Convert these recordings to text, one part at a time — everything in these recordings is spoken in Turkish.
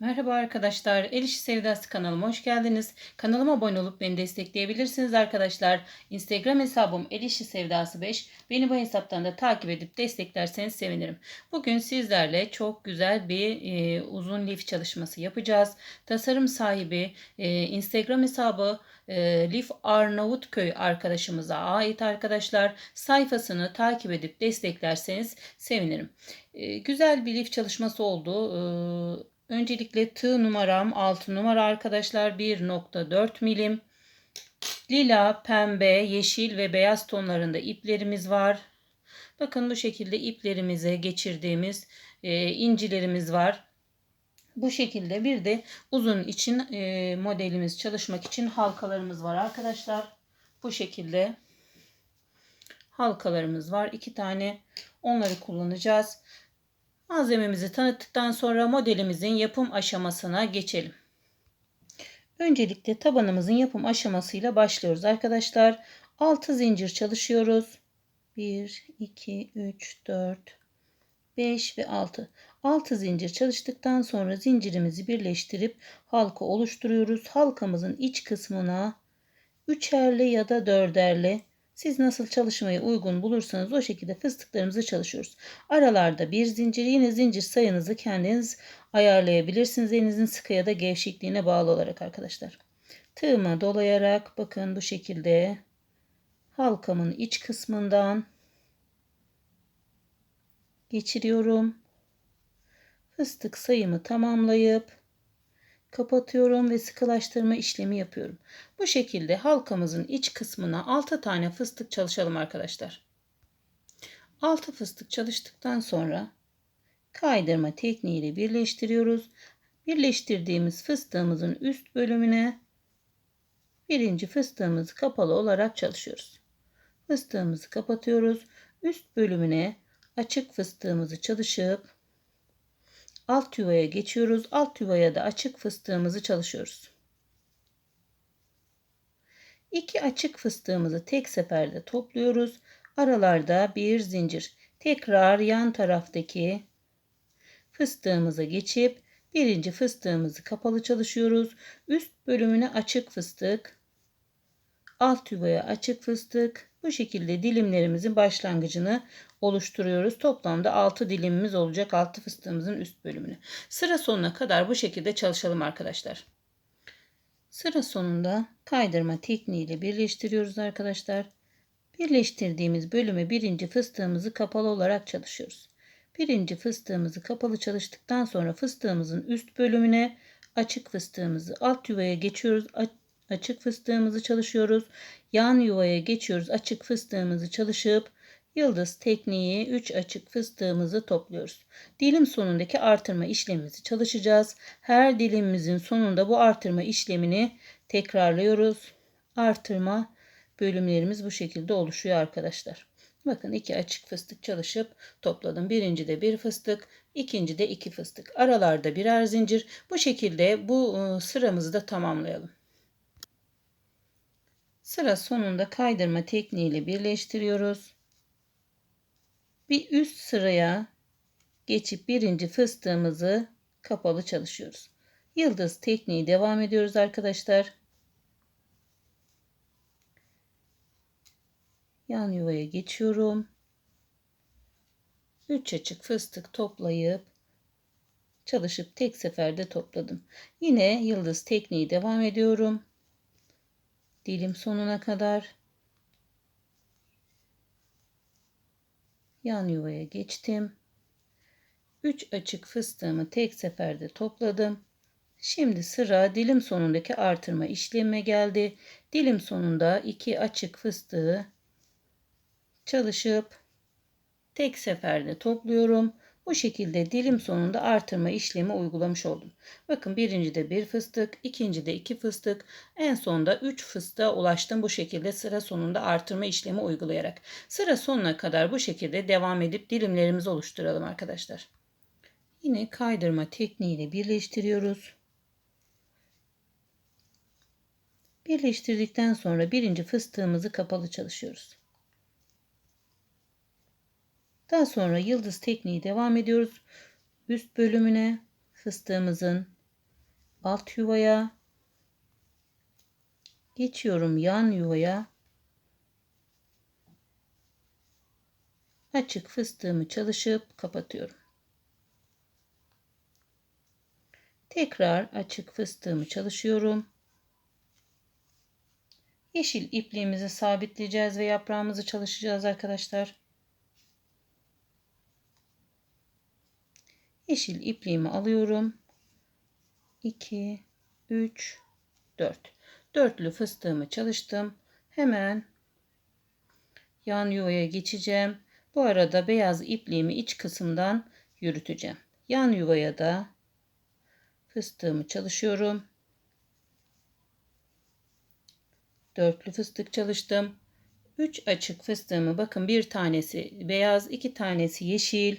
Merhaba arkadaşlar. El İşi Sevdası kanalıma hoş geldiniz. Kanalıma abone olup beni destekleyebilirsiniz arkadaşlar. Instagram hesabım El İşi Sevdası 5. Beni bu hesaptan da takip edip desteklerseniz sevinirim. Bugün sizlerle çok güzel bir e, uzun lif çalışması yapacağız. Tasarım sahibi e, Instagram hesabı e, Lif Arnavutköy arkadaşımıza ait arkadaşlar. Sayfasını takip edip desteklerseniz sevinirim. E, güzel bir lif çalışması oldu. E, Öncelikle tığ numaram 6 numara arkadaşlar 1.4 milim. Lila, pembe, yeşil ve beyaz tonlarında iplerimiz var. Bakın bu şekilde iplerimize geçirdiğimiz e, incilerimiz var. Bu şekilde bir de uzun için e, modelimiz çalışmak için halkalarımız var arkadaşlar. Bu şekilde halkalarımız var. iki tane onları kullanacağız. Malzememizi tanıttıktan sonra modelimizin yapım aşamasına geçelim. Öncelikle tabanımızın yapım aşamasıyla başlıyoruz arkadaşlar. 6 zincir çalışıyoruz. 1, 2, 3, 4, 5 ve 6. 6 zincir çalıştıktan sonra zincirimizi birleştirip halka oluşturuyoruz. Halkamızın iç kısmına üçerli ya da dörderli siz nasıl çalışmayı uygun bulursanız o şekilde fıstıklarımızı çalışıyoruz. Aralarda bir zincir yine zincir sayınızı kendiniz ayarlayabilirsiniz. Elinizin sıkı ya da gevşekliğine bağlı olarak arkadaşlar. Tığıma dolayarak bakın bu şekilde halkamın iç kısmından geçiriyorum. Fıstık sayımı tamamlayıp kapatıyorum ve sıkılaştırma işlemi yapıyorum. Bu şekilde halkamızın iç kısmına 6 tane fıstık çalışalım arkadaşlar. 6 fıstık çalıştıktan sonra kaydırma tekniğiyle birleştiriyoruz. Birleştirdiğimiz fıstığımızın üst bölümüne birinci fıstığımızı kapalı olarak çalışıyoruz. Fıstığımızı kapatıyoruz. Üst bölümüne açık fıstığımızı çalışıp alt yuvaya geçiyoruz. Alt yuvaya da açık fıstığımızı çalışıyoruz. İki açık fıstığımızı tek seferde topluyoruz. Aralarda bir zincir. Tekrar yan taraftaki fıstığımıza geçip birinci fıstığımızı kapalı çalışıyoruz. Üst bölümüne açık fıstık. Alt yuvaya açık fıstık. Bu şekilde dilimlerimizin başlangıcını oluşturuyoruz. Toplamda 6 dilimimiz olacak 6 fıstığımızın üst bölümünü. Sıra sonuna kadar bu şekilde çalışalım arkadaşlar. Sıra sonunda kaydırma tekniğiyle birleştiriyoruz arkadaşlar. Birleştirdiğimiz bölüme birinci fıstığımızı kapalı olarak çalışıyoruz. Birinci fıstığımızı kapalı çalıştıktan sonra fıstığımızın üst bölümüne açık fıstığımızı alt yuvaya geçiyoruz. Açık fıstığımızı çalışıyoruz. Yan yuvaya geçiyoruz. Açık fıstığımızı çalışıp Yıldız tekniği 3 açık fıstığımızı topluyoruz. Dilim sonundaki artırma işlemimizi çalışacağız. Her dilimimizin sonunda bu artırma işlemini tekrarlıyoruz. Artırma bölümlerimiz bu şekilde oluşuyor arkadaşlar. Bakın iki açık fıstık çalışıp topladım. Birinci de bir fıstık, ikinci de iki fıstık. Aralarda birer zincir. Bu şekilde bu ıı, sıramızı da tamamlayalım. Sıra sonunda kaydırma tekniğiyle birleştiriyoruz bir üst sıraya geçip birinci fıstığımızı kapalı çalışıyoruz. Yıldız tekniği devam ediyoruz arkadaşlar. Yan yuvaya geçiyorum. 3 açık fıstık toplayıp çalışıp tek seferde topladım. Yine yıldız tekniği devam ediyorum. Dilim sonuna kadar yan yuvaya geçtim. 3 açık fıstığımı tek seferde topladım. Şimdi sıra dilim sonundaki artırma işlemi geldi. Dilim sonunda 2 açık fıstığı çalışıp tek seferde topluyorum. Bu şekilde dilim sonunda artırma işlemi uygulamış oldum. Bakın birinci de bir fıstık, ikinci de iki fıstık, en sonunda üç fıstığa ulaştım bu şekilde sıra sonunda artırma işlemi uygulayarak. Sıra sonuna kadar bu şekilde devam edip dilimlerimizi oluşturalım arkadaşlar. Yine kaydırma tekniğiyle birleştiriyoruz. Birleştirdikten sonra birinci fıstığımızı kapalı çalışıyoruz. Daha sonra yıldız tekniği devam ediyoruz. Üst bölümüne fıstığımızın alt yuvaya. Geçiyorum yan yuvaya. Açık fıstığımı çalışıp kapatıyorum. Tekrar açık fıstığımı çalışıyorum. Yeşil ipliğimizi sabitleyeceğiz ve yaprağımızı çalışacağız arkadaşlar. Yeşil ipliğimi alıyorum. 2 3 4 dörtlü fıstığımı çalıştım. Hemen yan yuvaya geçeceğim. Bu arada beyaz ipliğimi iç kısımdan yürüteceğim. Yan yuvaya da fıstığımı çalışıyorum. Dörtlü fıstık çalıştım. 3 açık fıstığımı bakın bir tanesi beyaz, iki tanesi yeşil.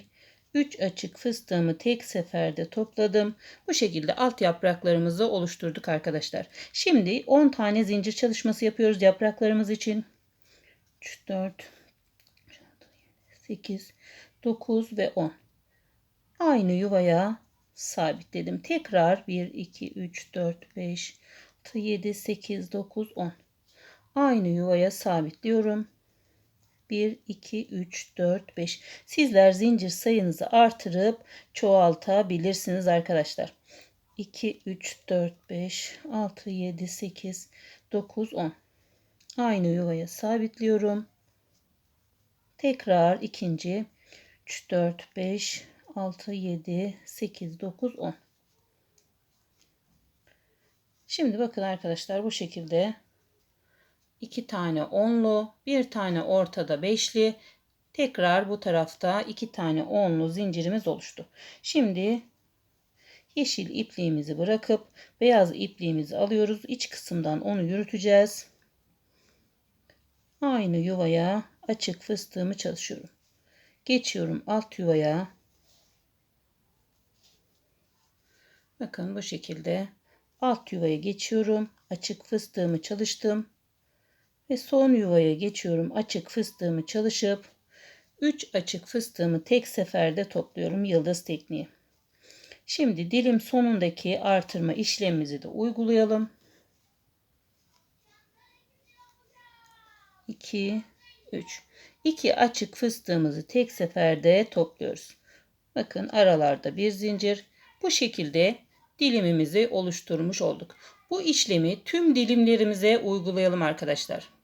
3 açık fıstığımı tek seferde topladım. Bu şekilde alt yapraklarımızı oluşturduk arkadaşlar. Şimdi 10 tane zincir çalışması yapıyoruz yapraklarımız için. 3, 4, 8, 9 ve 10. Aynı yuvaya sabitledim. Tekrar 1, 2, 3, 4, 5, 6, 7, 8, 9, 10. Aynı yuvaya sabitliyorum. 1, 2, 3, 4, 5. Sizler zincir sayınızı artırıp çoğaltabilirsiniz arkadaşlar. 2, 3, 4, 5, 6, 7, 8, 9, 10. Aynı yuvaya sabitliyorum. Tekrar ikinci 3, 4, 5, 6, 7, 8, 9, 10. Şimdi bakın arkadaşlar bu şekilde iki tane onlu, bir tane ortada beşli, tekrar bu tarafta iki tane onlu zincirimiz oluştu. Şimdi yeşil ipliğimizi bırakıp beyaz ipliğimizi alıyoruz. İç kısımdan onu yürüteceğiz. Aynı yuvaya açık fıstığımı çalışıyorum. Geçiyorum alt yuvaya. Bakın bu şekilde alt yuvaya geçiyorum. Açık fıstığımı çalıştım. Ve son yuvaya geçiyorum. Açık fıstığımı çalışıp 3 açık fıstığımı tek seferde topluyorum yıldız tekniği. Şimdi dilim sonundaki artırma işlemimizi de uygulayalım. 2 3 2 açık fıstığımızı tek seferde topluyoruz. Bakın aralarda bir zincir. Bu şekilde dilimimizi oluşturmuş olduk. Bu işlemi tüm dilimlerimize uygulayalım arkadaşlar.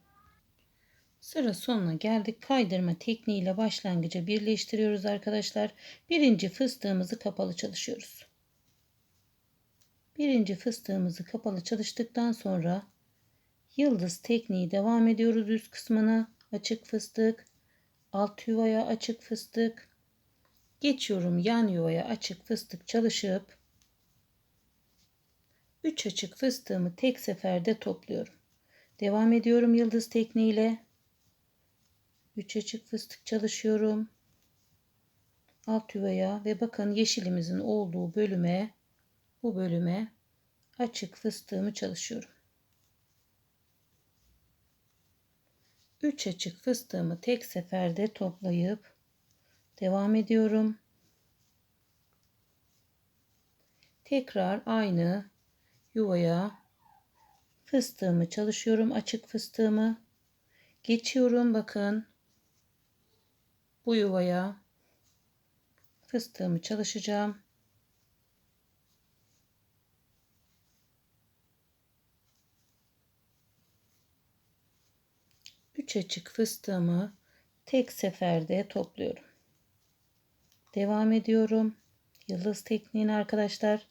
Sıra sonuna geldik. Kaydırma tekniğiyle başlangıca birleştiriyoruz arkadaşlar. Birinci fıstığımızı kapalı çalışıyoruz. Birinci fıstığımızı kapalı çalıştıktan sonra yıldız tekniği devam ediyoruz üst kısmına. Açık fıstık, alt yuvaya açık fıstık. Geçiyorum yan yuvaya açık fıstık çalışıp 3 açık fıstığımı tek seferde topluyorum. Devam ediyorum yıldız tekniğiyle. 3 açık fıstık çalışıyorum. Alt yuvaya ve bakın yeşilimizin olduğu bölüme bu bölüme açık fıstığımı çalışıyorum. 3 açık fıstığımı tek seferde toplayıp devam ediyorum. Tekrar aynı yuvaya fıstığımı çalışıyorum açık fıstığımı geçiyorum bakın bu yuvaya fıstığımı çalışacağım. Üç açık fıstığımı tek seferde topluyorum. Devam ediyorum. Yıldız tekniğini arkadaşlar.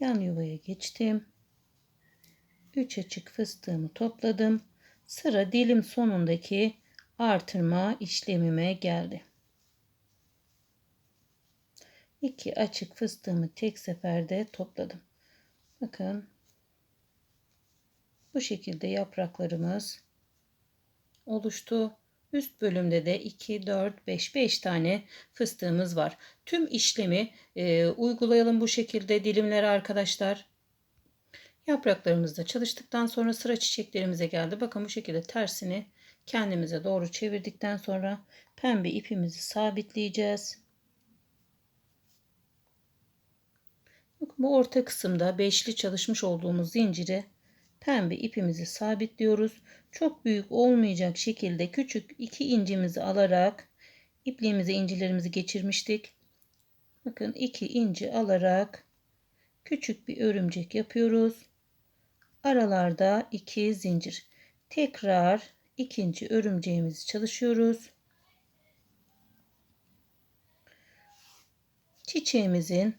Yan yuvaya geçtim. 3 açık fıstığımı topladım. Sıra dilim sonundaki artırma işlemime geldi. 2 açık fıstığımı tek seferde topladım. Bakın bu şekilde yapraklarımız oluştu. Üst bölümde de 2, 4, 5, 5 tane fıstığımız var. Tüm işlemi e, uygulayalım bu şekilde dilimlere arkadaşlar. Yapraklarımız da çalıştıktan sonra sıra çiçeklerimize geldi. Bakın bu şekilde tersini kendimize doğru çevirdikten sonra pembe ipimizi sabitleyeceğiz. Bakın bu orta kısımda beşli çalışmış olduğumuz zinciri pembe ipimizi sabitliyoruz. Çok büyük olmayacak şekilde küçük iki incimizi alarak ipliğimize incilerimizi geçirmiştik. Bakın iki inci alarak küçük bir örümcek yapıyoruz. Aralarda iki zincir. Tekrar ikinci örümceğimizi çalışıyoruz. Çiçeğimizin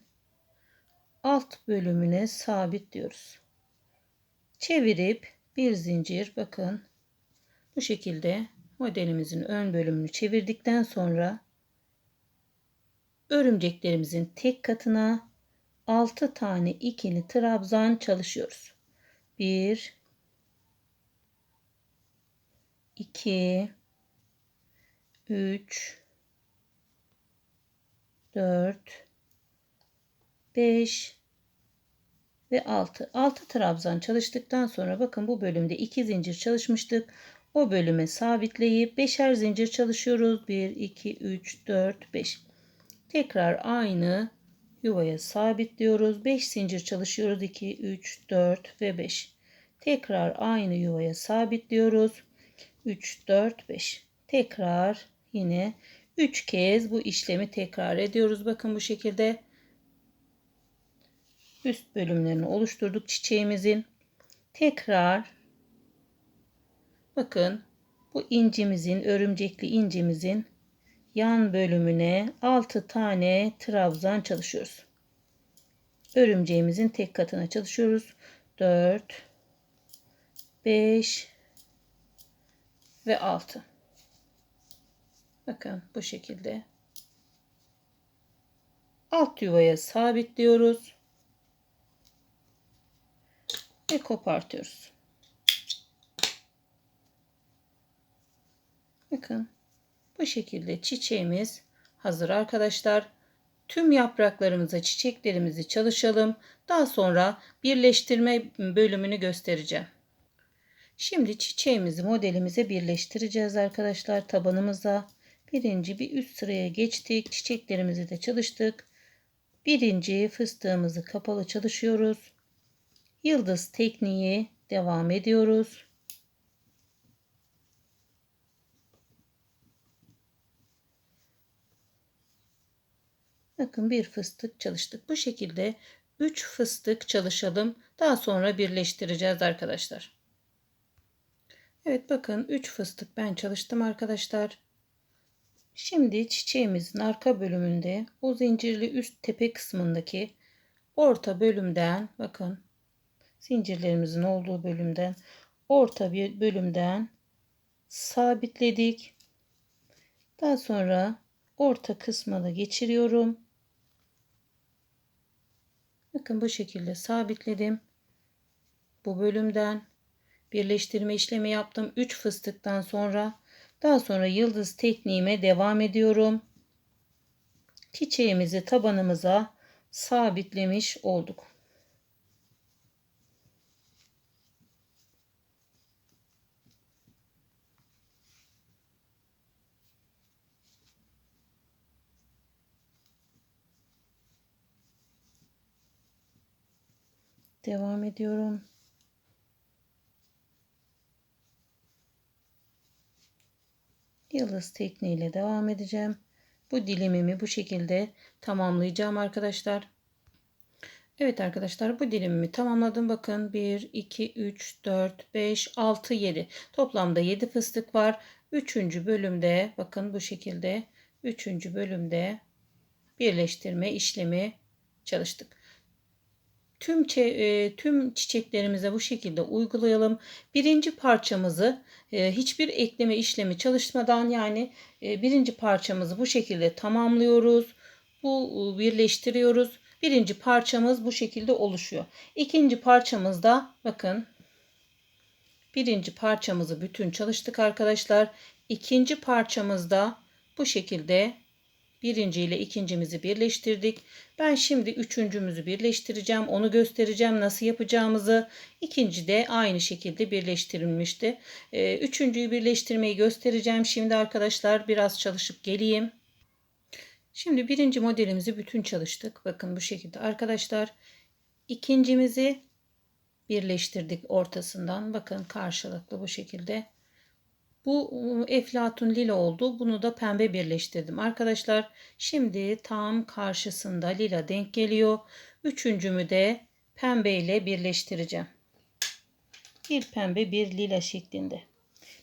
alt bölümüne sabitliyoruz. Çevirip bir zincir bakın bu şekilde modelimizin ön bölümünü çevirdikten sonra örümceklerimizin tek katına 6 tane ikili trabzan çalışıyoruz. 1 2 3 4 5 ve 6. 6 trabzan çalıştıktan sonra bakın bu bölümde 2 zincir çalışmıştık. O bölüme sabitleyip 5'er zincir çalışıyoruz. 1 2 3 4 5. Tekrar aynı yuvaya sabitliyoruz. 5 zincir çalışıyoruz. 2 3 4 ve 5. Tekrar aynı yuvaya sabitliyoruz. 3 4 5. Tekrar yine 3 kez bu işlemi tekrar ediyoruz. Bakın bu şekilde üst bölümlerini oluşturduk çiçeğimizin. Tekrar bakın bu incimizin örümcekli incimizin yan bölümüne 6 tane trabzan çalışıyoruz. Örümceğimizin tek katına çalışıyoruz. 4 5 ve 6. Bakın bu şekilde alt yuvaya sabitliyoruz ve kopartıyoruz. Bakın bu şekilde çiçeğimiz hazır arkadaşlar. Tüm yapraklarımıza çiçeklerimizi çalışalım. Daha sonra birleştirme bölümünü göstereceğim. Şimdi çiçeğimizi modelimize birleştireceğiz arkadaşlar tabanımıza. Birinci bir üst sıraya geçtik. Çiçeklerimizi de çalıştık. Birinci fıstığımızı kapalı çalışıyoruz. Yıldız tekniği devam ediyoruz. Bakın bir fıstık çalıştık. Bu şekilde 3 fıstık çalışalım. Daha sonra birleştireceğiz arkadaşlar. Evet bakın 3 fıstık ben çalıştım arkadaşlar. Şimdi çiçeğimizin arka bölümünde o zincirli üst tepe kısmındaki orta bölümden bakın zincirlerimizin olduğu bölümden orta bir bölümden sabitledik. Daha sonra orta kısma geçiriyorum. Bakın bu şekilde sabitledim. Bu bölümden birleştirme işlemi yaptım. 3 fıstıktan sonra daha sonra yıldız tekniğime devam ediyorum. Çiçeğimizi tabanımıza sabitlemiş olduk. Devam ediyorum. Yıldız tekniğiyle devam edeceğim. Bu dilimimi bu şekilde tamamlayacağım arkadaşlar. Evet arkadaşlar bu dilimimi tamamladım. Bakın 1, 2, 3, 4, 5, 6, 7. Toplamda 7 fıstık var. 3. bölümde bakın bu şekilde 3. bölümde birleştirme işlemi çalıştık. Tüm, e, tüm çiçeklerimize bu şekilde uygulayalım. Birinci parçamızı e, hiçbir ekleme işlemi çalışmadan yani e, birinci parçamızı bu şekilde tamamlıyoruz. Bu birleştiriyoruz. Birinci parçamız bu şekilde oluşuyor. İkinci parçamızda bakın birinci parçamızı bütün çalıştık arkadaşlar. İkinci parçamızda bu şekilde Birinci ile ikincimizi birleştirdik. Ben şimdi üçüncümüzü birleştireceğim. Onu göstereceğim nasıl yapacağımızı. İkinci de aynı şekilde birleştirilmişti. Ee, üçüncüyü birleştirmeyi göstereceğim. Şimdi arkadaşlar biraz çalışıp geleyim. Şimdi birinci modelimizi bütün çalıştık. Bakın bu şekilde arkadaşlar. İkincimizi birleştirdik ortasından. Bakın karşılıklı bu şekilde. Bu ıı, eflatun lila oldu. Bunu da pembe birleştirdim. Arkadaşlar şimdi tam karşısında lila denk geliyor. Üçüncümü de pembe ile birleştireceğim. Bir pembe bir lila şeklinde.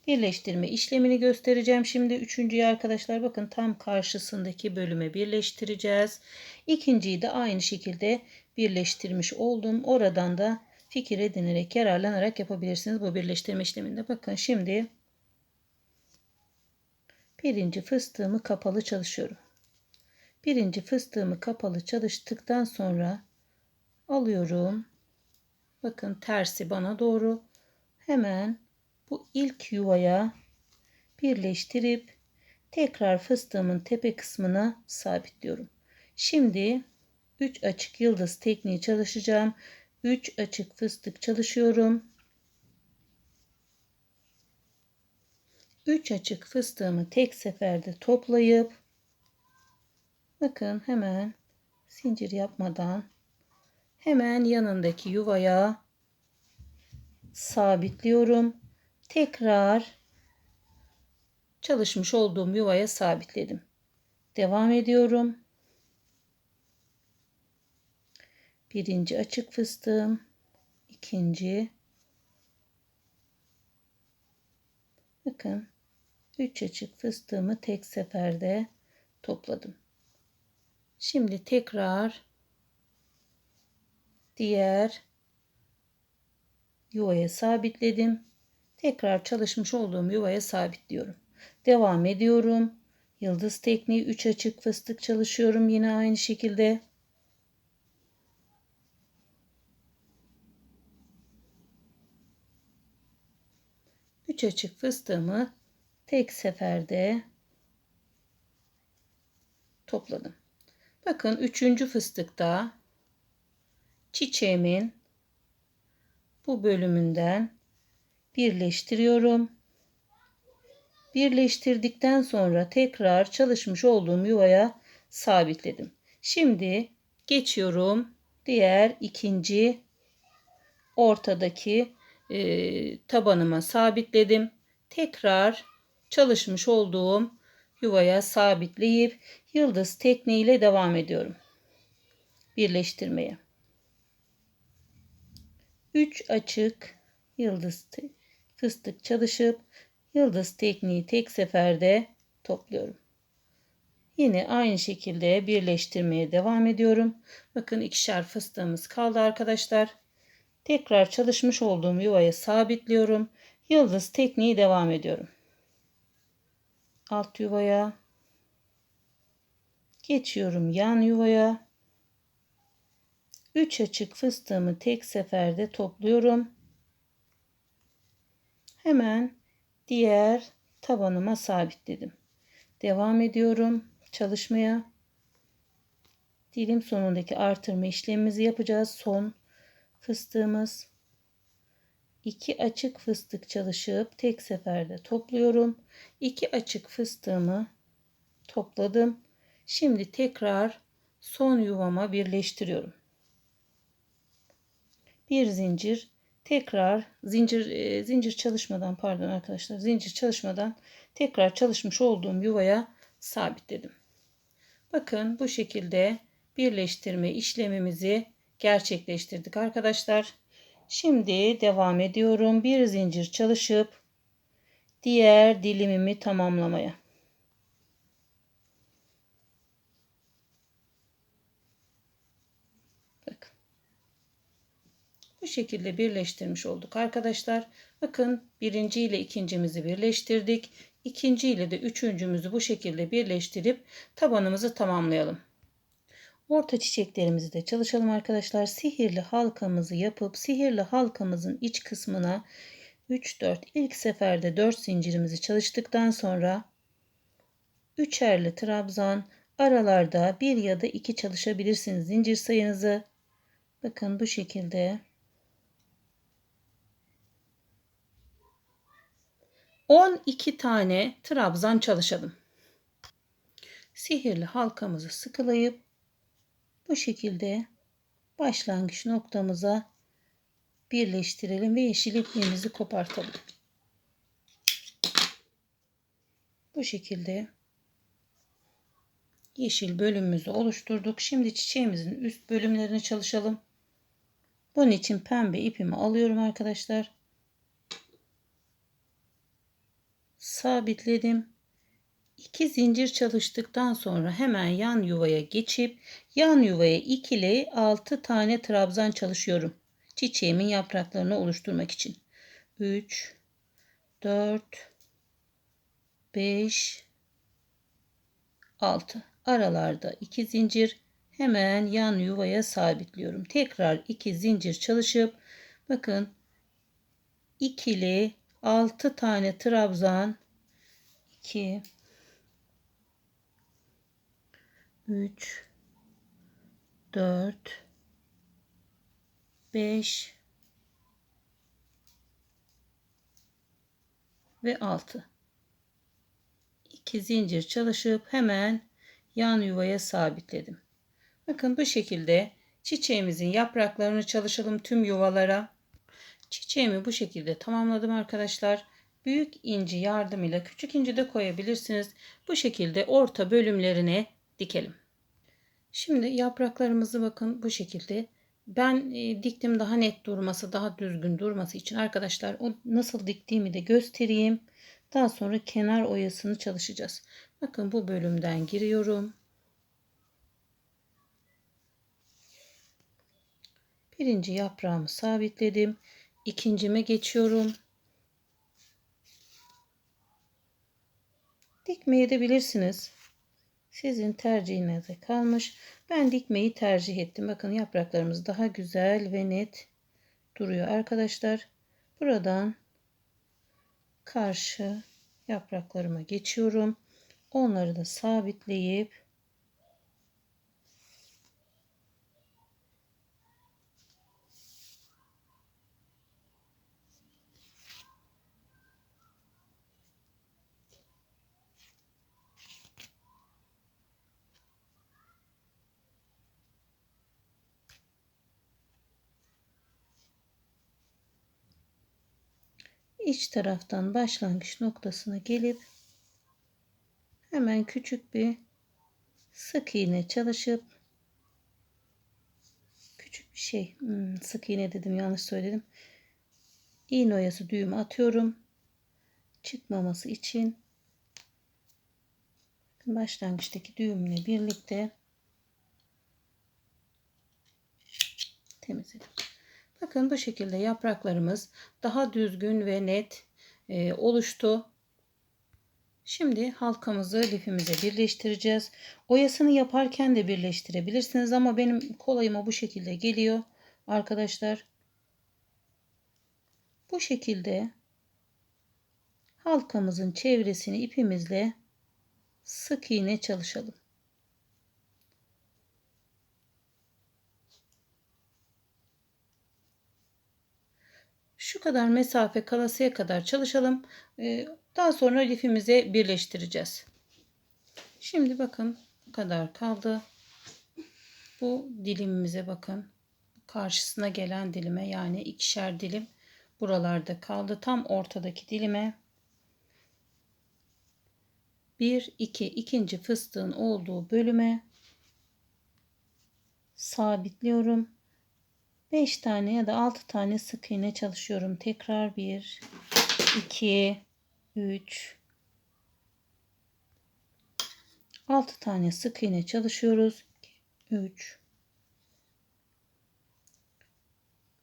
Birleştirme işlemini göstereceğim. Şimdi üçüncüyü arkadaşlar bakın tam karşısındaki bölüme birleştireceğiz. İkinciyi de aynı şekilde birleştirmiş oldum. Oradan da fikir edinerek yararlanarak yapabilirsiniz bu birleştirme işleminde. Bakın şimdi birinci fıstığımı kapalı çalışıyorum. Birinci fıstığımı kapalı çalıştıktan sonra alıyorum. Bakın tersi bana doğru. Hemen bu ilk yuvaya birleştirip tekrar fıstığımın tepe kısmına sabitliyorum. Şimdi 3 açık yıldız tekniği çalışacağım. 3 açık fıstık çalışıyorum. 3 açık fıstığımı tek seferde toplayıp bakın hemen zincir yapmadan hemen yanındaki yuvaya sabitliyorum. Tekrar çalışmış olduğum yuvaya sabitledim. Devam ediyorum. Birinci açık fıstığım, ikinci, bakın 3 açık fıstığımı tek seferde topladım. Şimdi tekrar diğer yuvaya sabitledim. Tekrar çalışmış olduğum yuvaya sabitliyorum. Devam ediyorum. Yıldız tekniği 3 açık fıstık çalışıyorum yine aynı şekilde. Üç açık fıstığımı tek seferde topladım. Bakın üçüncü fıstıkta çiçeğimin bu bölümünden birleştiriyorum. Birleştirdikten sonra tekrar çalışmış olduğum yuvaya sabitledim. Şimdi geçiyorum diğer ikinci ortadaki e, tabanıma sabitledim. Tekrar çalışmış olduğum yuvaya sabitleyip yıldız tekniğiyle devam ediyorum. Birleştirmeye. 3 açık yıldız fıstık çalışıp yıldız tekniği tek seferde topluyorum. Yine aynı şekilde birleştirmeye devam ediyorum. Bakın ikişer fıstığımız kaldı arkadaşlar. Tekrar çalışmış olduğum yuvaya sabitliyorum. Yıldız tekniği devam ediyorum. Alt yuvaya geçiyorum yan yuvaya 3 açık fıstığımı tek seferde topluyorum. Hemen diğer tabanıma sabitledim. Devam ediyorum çalışmaya. Dilim sonundaki artırma işlemimizi yapacağız. Son fıstığımız. 2 açık fıstık çalışıp tek seferde topluyorum. 2 açık fıstığımı topladım. Şimdi tekrar son yuvama birleştiriyorum bir zincir tekrar zincir e, zincir çalışmadan pardon arkadaşlar zincir çalışmadan tekrar çalışmış olduğum yuvaya sabitledim. Bakın bu şekilde birleştirme işlemimizi gerçekleştirdik arkadaşlar. Şimdi devam ediyorum. Bir zincir çalışıp diğer dilimimi tamamlamaya. Bu şekilde birleştirmiş olduk arkadaşlar. Bakın birinci ile ikincimizi birleştirdik. İkinci ile de üçüncümüzü bu şekilde birleştirip tabanımızı tamamlayalım. Orta çiçeklerimizi de çalışalım arkadaşlar. Sihirli halkamızı yapıp sihirli halkamızın iç kısmına 3-4 ilk seferde 4 zincirimizi çalıştıktan sonra üçerli trabzan aralarda bir ya da iki çalışabilirsiniz zincir sayınızı. Bakın bu şekilde 12 tane trabzan çalışalım. sihirli halkamızı sıkılayıp bu şekilde başlangıç noktamıza birleştirelim ve yeşil ipliğimizi kopartalım. Bu şekilde yeşil bölümümüzü oluşturduk. Şimdi çiçeğimizin üst bölümlerini çalışalım. Bunun için pembe ipimi alıyorum arkadaşlar. Sabitledim. 2 zincir çalıştıktan sonra hemen yan yuvaya geçip yan yuvaya ikili 6 tane trabzan çalışıyorum. Çiçeğimin yapraklarını oluşturmak için. 3 4 5 6 aralarda 2 zincir hemen yan yuvaya sabitliyorum. Tekrar 2 zincir çalışıp bakın ikili 6 tane trabzan 2 3 4 5 ve 6 2 zincir çalışıp hemen yan yuvaya sabitledim. Bakın bu şekilde çiçeğimizin yapraklarını çalışalım tüm yuvalara. Çiçeğimi bu şekilde tamamladım arkadaşlar. Büyük inci yardımıyla küçük inci de koyabilirsiniz. Bu şekilde orta bölümlerine dikelim. Şimdi yapraklarımızı bakın bu şekilde ben e, diktim daha net durması, daha düzgün durması için arkadaşlar o nasıl diktiğimi de göstereyim. Daha sonra kenar oyasını çalışacağız. Bakın bu bölümden giriyorum. Birinci yaprağımı sabitledim. İkincime geçiyorum. Dikmeye de bilirsiniz. Sizin tercihinize kalmış. Ben dikmeyi tercih ettim. Bakın yapraklarımız daha güzel ve net duruyor arkadaşlar. Buradan karşı yapraklarıma geçiyorum. Onları da sabitleyip iç taraftan başlangıç noktasına gelip hemen küçük bir sık iğne çalışıp küçük bir şey hmm, sık iğne dedim yanlış söyledim iğne oyası düğüm atıyorum çıkmaması için başlangıçtaki düğümle birlikte temizledim. Bakın bu şekilde yapraklarımız daha düzgün ve net e, oluştu. Şimdi halkamızı lifimize birleştireceğiz. Oyasını yaparken de birleştirebilirsiniz ama benim kolayıma bu şekilde geliyor arkadaşlar. Bu şekilde halkamızın çevresini ipimizle sık iğne çalışalım. Şu kadar mesafe kalasıya kadar çalışalım. Ee, daha sonra lifimize birleştireceğiz. Şimdi bakın bu kadar kaldı. Bu dilimimize bakın. Karşısına gelen dilime yani ikişer dilim buralarda kaldı. Tam ortadaki dilime bir iki ikinci fıstığın olduğu bölüme sabitliyorum. 5 tane ya da 6 tane sık iğne çalışıyorum. Tekrar 1 2 3 6 tane sık iğne çalışıyoruz. 3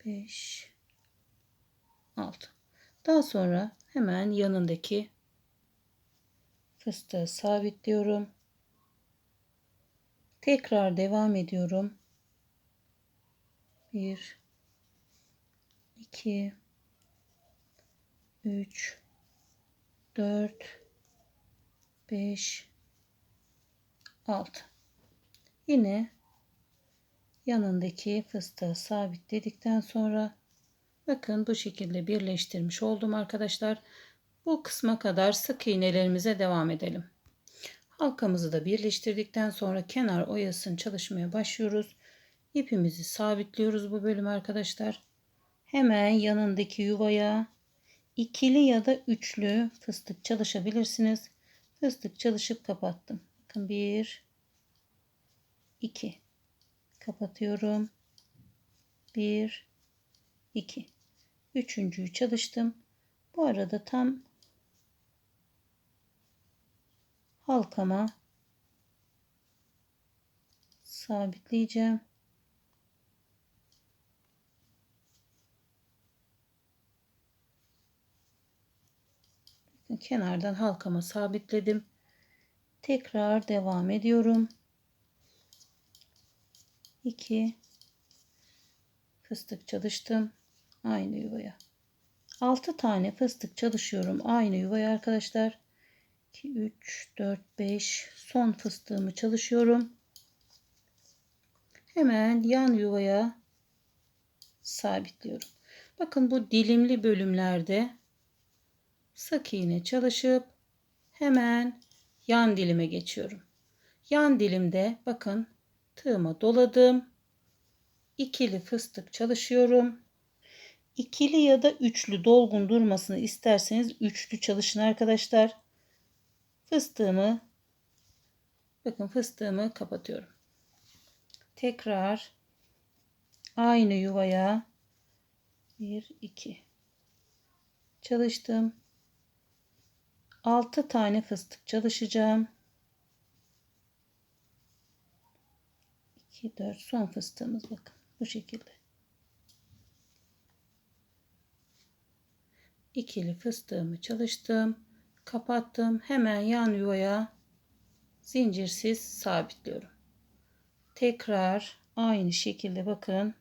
5 6 Daha sonra hemen yanındaki fıstığı sabitliyorum. Tekrar devam ediyorum. 1 2 3 4 5 6 yine yanındaki fıstığı sabitledikten sonra bakın bu şekilde birleştirmiş oldum arkadaşlar. Bu kısma kadar sık iğnelerimize devam edelim. Halkamızı da birleştirdikten sonra kenar oyasını çalışmaya başlıyoruz. İpimizi sabitliyoruz bu bölüm arkadaşlar. Hemen yanındaki yuvaya ikili ya da üçlü fıstık çalışabilirsiniz. Fıstık çalışıp kapattım. Bakın bir, iki. Kapatıyorum. Bir, iki. Üçüncüyü çalıştım. Bu arada tam halkama sabitleyeceğim. Kenardan halkama sabitledim. Tekrar devam ediyorum. 2 fıstık çalıştım aynı yuvaya. 6 tane fıstık çalışıyorum aynı yuvaya arkadaşlar. 2 3 4 5 son fıstığımı çalışıyorum. Hemen yan yuvaya sabitliyorum. Bakın bu dilimli bölümlerde sık iğne çalışıp hemen yan dilime geçiyorum. Yan dilimde bakın tığıma doladım. İkili fıstık çalışıyorum. İkili ya da üçlü dolgun durmasını isterseniz üçlü çalışın arkadaşlar. Fıstığımı bakın fıstığımı kapatıyorum. Tekrar aynı yuvaya 1 2 çalıştım. 6 tane fıstık çalışacağım. 2 4 son fıstığımız bakın bu şekilde. ikili fıstığımı çalıştım. Kapattım. Hemen yan yuvaya zincirsiz sabitliyorum. Tekrar aynı şekilde bakın.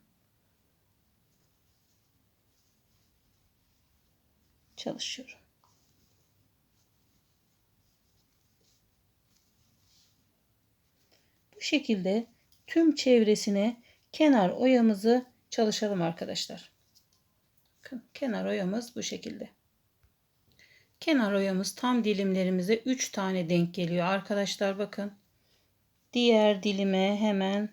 Çalışıyorum. Şekilde tüm çevresine kenar oyamızı çalışalım arkadaşlar. Kenar oyamız bu şekilde. Kenar oyamız tam dilimlerimize 3 tane denk geliyor arkadaşlar bakın. Diğer dilime hemen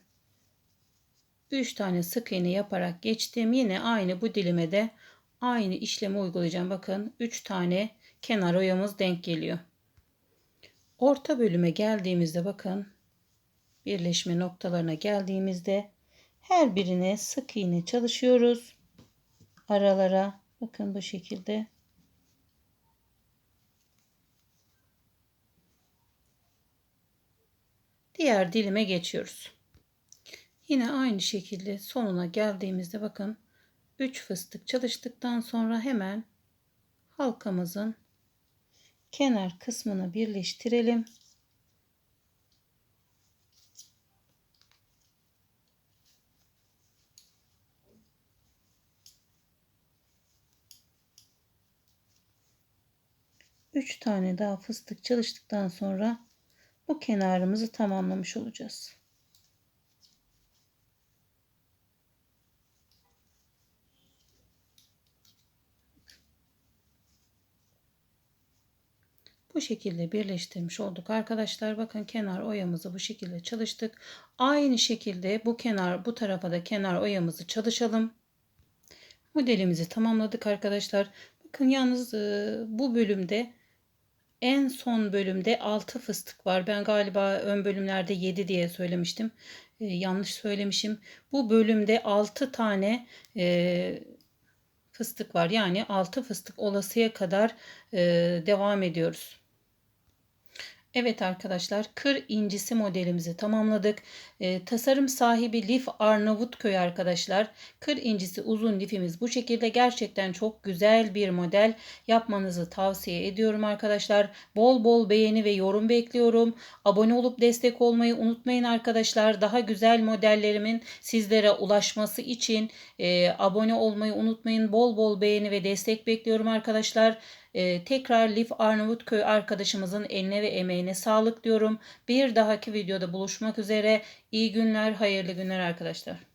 3 tane sık iğne yaparak geçtim. Yine aynı bu dilime de aynı işlemi uygulayacağım. Bakın 3 tane kenar oyamız denk geliyor. Orta bölüme geldiğimizde bakın birleşme noktalarına geldiğimizde her birine sık iğne çalışıyoruz. Aralara bakın bu şekilde. Diğer dilime geçiyoruz. Yine aynı şekilde sonuna geldiğimizde bakın 3 fıstık çalıştıktan sonra hemen halkamızın kenar kısmını birleştirelim. 3 tane daha fıstık çalıştıktan sonra bu kenarımızı tamamlamış olacağız. Bu şekilde birleştirmiş olduk arkadaşlar. Bakın kenar oyamızı bu şekilde çalıştık. Aynı şekilde bu kenar bu tarafa da kenar oyamızı çalışalım. Modelimizi tamamladık arkadaşlar. Bakın yalnız bu bölümde en son bölümde 6 fıstık var. Ben galiba ön bölümlerde 7 diye söylemiştim. Ee, yanlış söylemişim. Bu bölümde 6 tane e, fıstık var. Yani 6 fıstık olasıya kadar e, devam ediyoruz. Evet arkadaşlar kır incisi modelimizi tamamladık. Ee, tasarım sahibi Lif Arnavutköy arkadaşlar. Kır incisi uzun lifimiz bu şekilde. Gerçekten çok güzel bir model yapmanızı tavsiye ediyorum arkadaşlar. Bol bol beğeni ve yorum bekliyorum. Abone olup destek olmayı unutmayın arkadaşlar. Daha güzel modellerimin sizlere ulaşması için e, abone olmayı unutmayın. Bol bol beğeni ve destek bekliyorum arkadaşlar. Ee, tekrar Lif Arnavutköy arkadaşımızın eline ve emeğine sağlık diyorum. Bir dahaki videoda buluşmak üzere. İyi günler, hayırlı günler arkadaşlar.